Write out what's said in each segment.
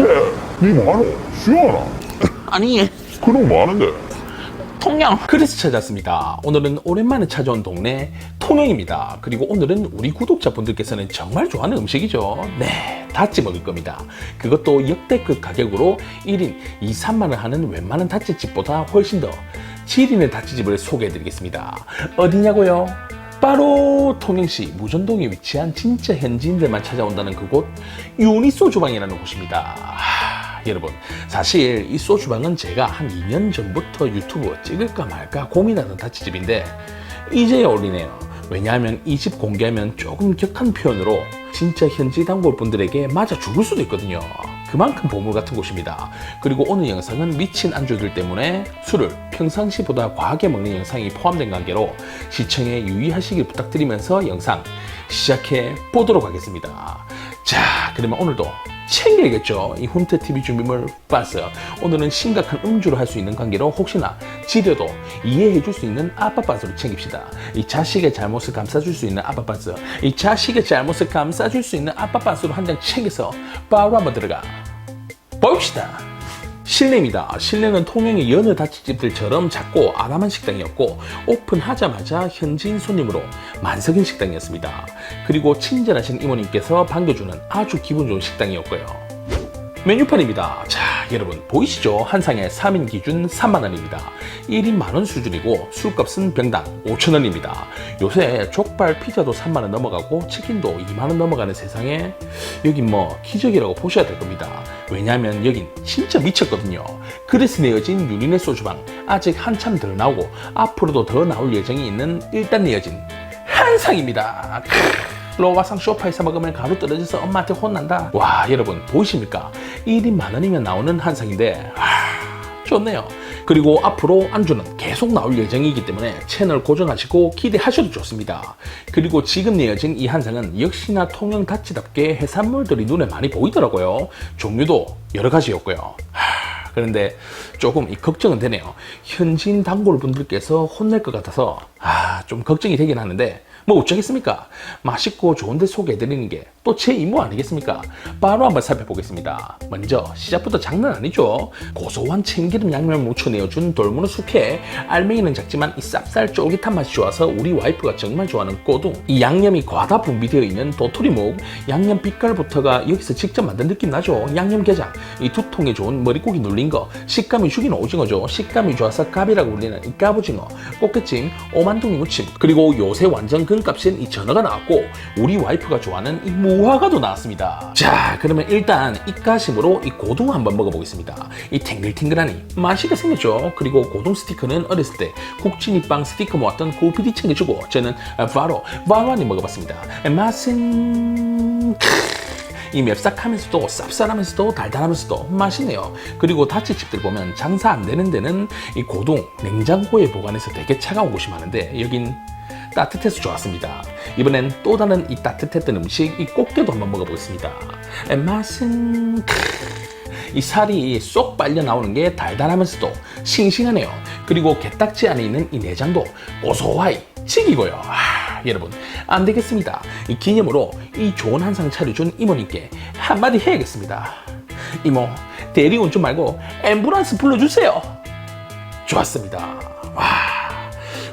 대체 니 뭐하노? 수영하나? 아니 그놈 뭐하는데? 통영 그래서 찾았습니다 오늘은 오랜만에 찾아온 동네 통영입니다 그리고 오늘은 우리 구독자분들께서는 정말 좋아하는 음식이죠 네 다찌 먹을 겁니다 그것도 역대급 가격으로 1인 2, 3만원 하는 웬만한 다찌집보다 훨씬 더질 있는 다찌집을 소개해 드리겠습니다 어디냐고요? 바로 통영시 무전동에 위치한 진짜 현지인들만 찾아온다는 그곳 유니소 주방이라는 곳입니다. 하, 여러분 사실 이 소주방은 제가 한 2년 전부터 유튜브 찍을까 말까 고민하던 다치집인데 이제야 올리네요. 왜냐하면 이 집 공개하면 조금 격한 표현으로 진짜 현지 단골 분들에게 맞아 죽을 수도 있거든요. 그만큼 보물 같은 곳입니다. 그리고 오늘 영상은 미친 안주들 때문에 술을 평상시보다 과하게 먹는 영상이 포함된 관계로 시청에 유의하시길 부탁드리면서 영상 시작해 보도록 하겠습니다. 자, 그러면 오늘도 챙겨야겠죠. 이 훈트 TV 준비물 봤어요. 오늘은 심각한 음주를 할 수 있는 관계로 혹시나 지려도 이해해 줄 수 있는 아빠 빠스로 챙깁시다. 이 자식의 잘못을 감싸줄 수 있는 아빠 빠스. 이 자식의 잘못을 감싸줄 수 있는 아빠 빠스로 한 장 챙겨서 바로 한번 들어가 봅시다. 실내입니다. 실내는 통영의 여느 다치집들처럼 작고 아담한 식당이었고 오픈하자마자 현지인 손님으로 만석인 식당이었습니다. 그리고 친절하신 이모님께서 반겨주는 아주 기분 좋은 식당이었고요. 메뉴판입니다. 자, 여러분 보이시죠? 한 상에 3인 기준 3만원입니다. 1인 만원 수준이고 술값은 병당 5천원입니다. 요새 족발 피자도 3만원 넘어가고 치킨도 2만원 넘어가는 세상에 여긴 뭐 기적이라고 보셔야 될 겁니다. 왜냐하면 여긴 진짜 미쳤거든요. 그래서 내어진 유린의 소주방 아직 한참 덜 나오고 앞으로도 더 나올 예정이 있는 일단 내어진 한상입니다. 크으, 로와상 쇼파에서 먹으면 가루 떨어져서 엄마한테 혼난다. 와 여러분 보이십니까? 1인 만 원이면 나오는 한상인데 와, 좋네요. 그리고 앞으로 안주는 계속 나올 예정이기 때문에 채널 고정하시고 기대하셔도 좋습니다. 그리고 지금 내어진 이 한상은 역시나 통영 다치답게 해산물들이 눈에 많이 보이더라고요. 종류도 여러 가지였고요. 하, 그런데 조금 이 걱정은 되네요. 현지인 단골분들께서 혼낼 것 같아서 아, 좀 걱정이 되긴 하는데 뭐 어쩌겠습니까? 맛있고 좋은데 소개해드리는 게또 제 임무 아니겠습니까? 바로 한번 살펴보겠습니다. 먼저 시작부터 장난 아니죠? 고소한 참기름 양념을 묻혀 내어준 돌문어 숙회 알맹이는 작지만 이 쌉쌀 쫄깃한 맛이 좋아서 우리 와이프가 정말 좋아하는 꼬둥 이 양념이 과다 분비되어 있는 도토리묵 양념 빛깔부터가 여기서 직접 만든 느낌 나죠? 양념게장 이 두통에 좋은 머릿고기 눌린 거 식감이 죽이는 오징어죠 식감이 좋아서 갑이라고 불리는 이 갑오징어 꽃게찜 오만둥이 무침 그리고 요새 완전 금값인 이 전어가 나왔고 우리 와이프가 좋아하는 이무 화과도 나왔습니다. 자 그러면 일단 입가심으로 이 고등 한번 먹어보겠습니다. 이 탱글탱글하니 맛있게 생겼죠? 그리고 고등 스티커는 어렸을 때 국진이빵 스티커 모았던 고PD 챙겨주고 저는 바로 바로니 먹어봤습니다. 맛은 이 맵싹하면서도 쌉쌀하면서도 달달하면서도 맛있네요. 그리고 다치집들 보면 장사 안 되는 데는 이 고동 냉장고에 보관해서 되게 차가운 곳이 많은데 여긴 따뜻해서 좋았습니다. 이번엔 또 다른 이 따뜻했던 음식 이 꽃게도 한번 먹어보겠습니다. 에, 맛은 이 살이 쏙 빨려 나오는 게 달달하면서도 싱싱하네요. 그리고 게딱지 안에 있는 이 내장도 고소하이 찌기고요. 아, 여러분 안 되겠습니다. 이 기념으로 이 좋은 한상 차려준 이모님께 한마디 해야겠습니다. 이모 대리운전 말고 앰뷸런스 불러주세요. 좋았습니다.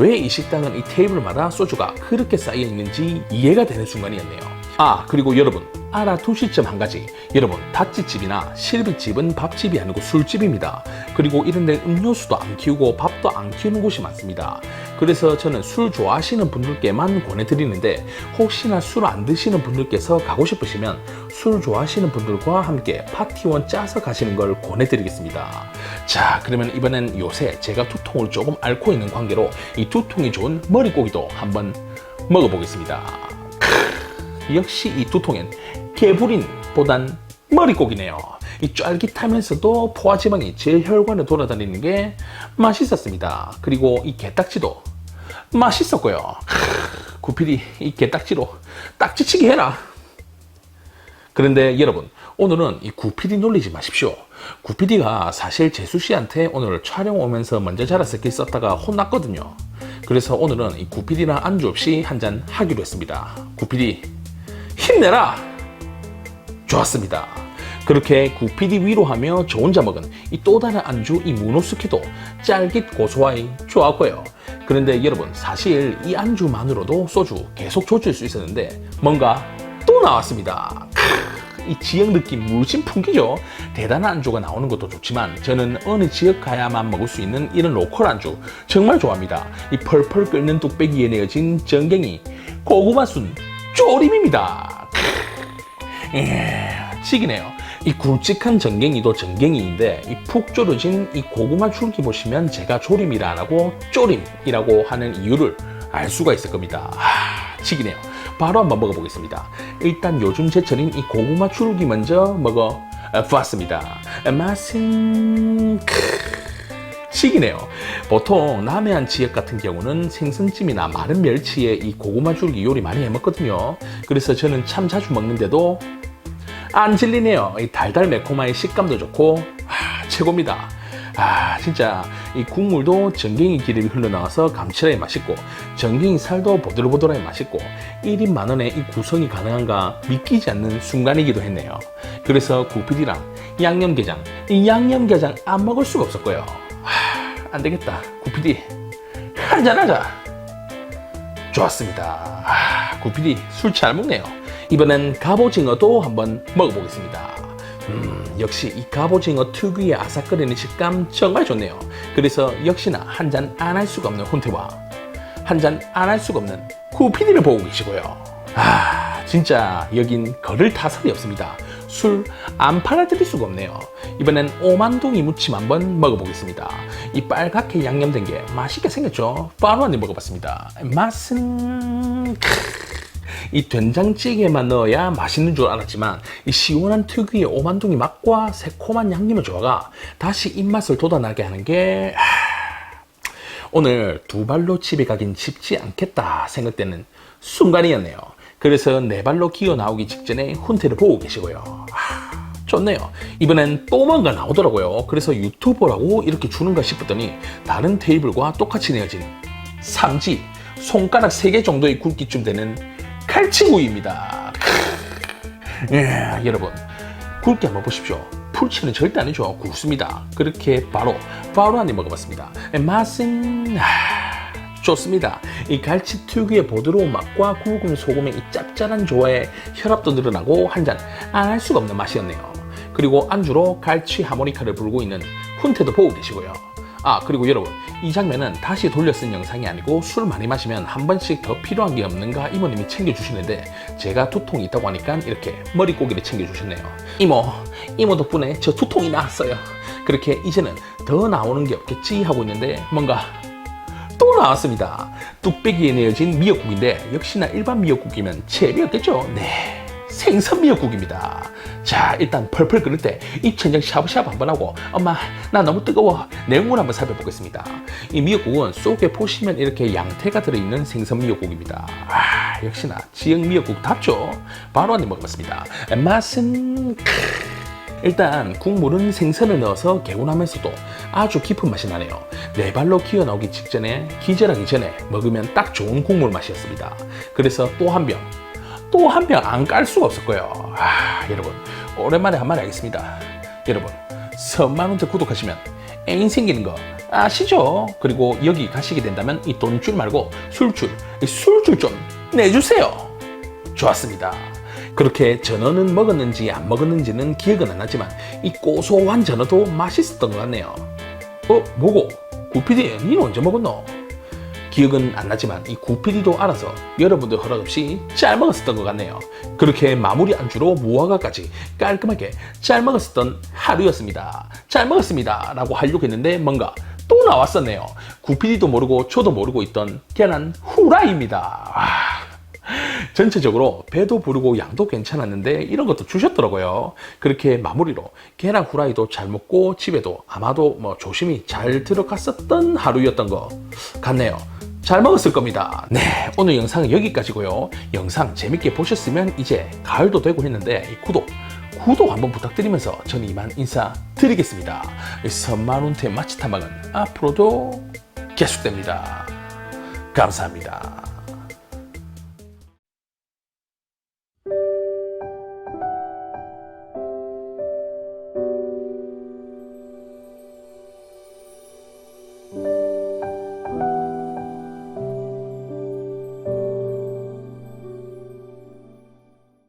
와. 왜이 식당은 이 테이블마다 소주가 그렇게 쌓여 있는지 이해가 되는 순간이었네요. 아, 그리고 여러분, 알아두실 점 한 가지. 여러분, 닷지집이나 실비집은 밥집이 아니고 술집입니다. 그리고 이런 데 음료수도 안 키우고 밥도 안 키우는 곳이 많습니다. 그래서 저는 술 좋아하시는 분들께만 권해드리는데, 혹시나 술 안 드시는 분들께서 가고 싶으시면 술 좋아하시는 분들과 함께 파티원 짜서 가시는 걸 권해드리겠습니다. 자, 그러면 이번엔 요새 제가 두통을 조금 앓고 있는 관계로 이 두통이 좋은 머리고기도 한번 먹어보겠습니다. 크, 역시 이 두통엔 개불인보단 머리고기네요. 이 쫄깃하면서도 포화지방이 제 혈관에 돌아다니는 게 맛있었습니다. 그리고 이 게딱지도 맛있었고요. 크, 구필이 이 게딱지로 딱지치기 해라. 그런데 여러분 오늘은 이 구피디 놀리지 마십시오. 구피디가 사실 재수 씨한테 오늘 촬영 오면서 먼저 자랐을게 썼다가 혼났거든요. 그래서 오늘은 이 구피디랑 안주 없이 한 잔 하기로 했습니다. 구피디 힘내라. 좋았습니다. 그렇게 구피디 위로하며 저 혼자 먹은 이 또 다른 안주 이 문호스키도 짤깃 고소하이 좋았고요. 그런데 여러분 사실 이 안주만으로도 소주 계속 조질 수 있었는데 뭔가 또 나왔습니다. 크, 이 지역 느낌 물씬 풍기죠. 대단한 안주가 나오는 것도 좋지만 저는 어느 지역 가야만 먹을 수 있는 이런 로컬 안주 정말 좋아합니다. 이 펄펄 끓는 뚝배기에 내어진 전갱이 고구마 순 조림입니다. 크, 예, 지기네요. 이 굵직한 전갱이도 전갱이인데 이 푹 졸여진 이 고구마 줄기 보시면 제가 조림이라 안 하고 쪼림이라고 하는 이유를 알 수가 있을 겁니다. 하, 지기네요. 바로 한번 먹어보겠습니다. 일단 요즘 제철인 이 고구마 줄기 먼저 먹어 아, 봤습니다. 맛은 크... 식이네요. 보통 남해안 지역 같은 경우는 생선찜이나 마른 멸치에 이 고구마 줄기 요리 많이 해 먹거든요. 그래서 저는 참 자주 먹는데도 안 질리네요. 이 달달 매콤한 식감도 좋고 아, 최고입니다. 아 진짜 이 국물도 전갱이 기름이 흘러나와서 감칠하게 맛있고 전갱이 살도 보들보들하게 맛있고 1인 만원에 이 구성이 가능한가 믿기지 않는 순간이기도 했네요. 그래서 구피디랑 양념게장, 이 양념게장 안 먹을 수가 없었고요. 하, 안 되겠다. 구피디 한잔하자. 좋았습니다. 아, 구피디 술 잘 먹네요. 이번엔 갑오징어 도 한번 먹어보겠습니다. 음, 역시 이 갑오징어 특유의 아삭거리는 식감 정말 좋네요. 그래서 역시나 한 잔 안 할 수가 없는 혼태와 한 잔 안 할 수가 없는 구피디를 보고 계시고요. 아, 진짜 여긴 걸을 타설이 없습니다. 술 안 팔아드릴 수가 없네요. 이번엔 오만동이 무침 한번 먹어보겠습니다. 이 빨갛게 양념된 게 맛있게 생겼죠? 바로 한입 먹어봤습니다. 맛은... 이 된장찌개만 넣어야 맛있는 줄 알았지만 이 시원한 특유의 오만둥이 맛과 새콤한 양념의 조화가 다시 입맛을 돋아나게 하는 게 하, 오늘 두 발로 집에 가긴 쉽지 않겠다 생각되는 순간이었네요. 그래서 네 발로 기어 나오기 직전에 훈태를 보고 계시고요. 하, 좋네요. 이번엔 또 뭔가 나오더라고요. 그래서 유튜버라고 이렇게 주는가 싶었더니 다른 테이블과 똑같이 내어진 삼지 손가락 3개 정도의 굵기쯤 되는 칼치구이입니다. 예, 여러분 굵게 한번 보십시오. 풀치는 절대 아니죠. 굵습니다. 그렇게 바로 바로 한입 먹어봤습니다. 예, 맛은 아, 좋습니다. 이 갈치 특유의 보드러운 맛과 굵은 소금의 이 짭짤한 조화에 혈압도 늘어나고 한 잔 안 할 수가 없는 맛이었네요. 그리고 안주로 갈치 하모니카를 불고 있는 훈태도 보고 계시고요. 아 그리고 여러분 이 장면은 다시 돌려 쓴 영상이 아니고 술 많이 마시면 한 번씩 더 필요한 게 없는가 이모님이 챙겨주시는데 제가 두통이 있다고 하니까 이렇게 머리고기를 챙겨주셨네요. 이모 이모 덕분에 저 두통이 나았어요. 그렇게 이제는 더 나오는 게 없겠지 하고 있는데 뭔가 또 나왔습니다. 뚝배기에 내어진 미역국인데 역시나 일반 미역국이면 재미없겠죠? 네 생선 미역국입니다. 자, 일단 펄펄 끓을 때 입천장 샤브샤브 한번 하고 엄마 나 너무 뜨거워 내용물 한번 살펴보겠습니다. 이 미역국은 속에 보시면 이렇게 양태가 들어있는 생선 미역국입니다. 아, 역시나 지역 미역국 답죠. 바로 한 입 먹어봤습니다. 맛은 크... 일단 국물은 생선을 넣어서 개운하면서도 아주 깊은 맛이 나네요. 네 발로 기어 나오기 직전에 기절하기 전에 먹으면 딱 좋은 국물 맛이었습니다. 그래서 또 한 병, 또한병안깔 수가 없을 거예요. 아, 여러분 오랜만에 한 마디 하겠습니다. 여러분 선만원대 구독하시면 애인 생기는 거 아시죠? 그리고 여기 가시게 된다면 이 돈줄 말고 술줄, 이 술줄 좀 내주세요. 좋았습니다. 그렇게 전어는 먹었는지 안 먹었는지는 기억은 안 나지만 이 고소한 전어도 맛있었던 것 같네요. 어, 뭐고? 구피디, 니는 언제 먹었노? 기억은 안 나지만 이 구피디도 알아서 여러분들 허락 없이 잘 먹었었던 것 같네요. 그렇게 마무리 안주로 무화과까지 깔끔하게 잘 먹었었던 하루였습니다. 잘 먹었습니다. 라고 하려고 했는데 뭔가 또 나왔었네요. 구피디도 모르고 저도 모르고 있던 계란 후라이입니다. 와. 전체적으로 배도 부르고 양도 괜찮았는데 이런 것도 주셨더라고요. 그렇게 마무리로 계란 후라이도 잘 먹고 집에도 아마도 뭐 조심히 잘 들어갔었던 하루였던 것 같네요. 잘 먹었을 겁니다. 네, 오늘 영상은 여기까지고요. 영상 재밌게 보셨으면 이제 가을도 되고 했는데 이 구독, 구독 한번 부탁드리면서 저는 이만 인사드리겠습니다. 선만운태 마치 탐방은 앞으로도 계속됩니다. 감사합니다.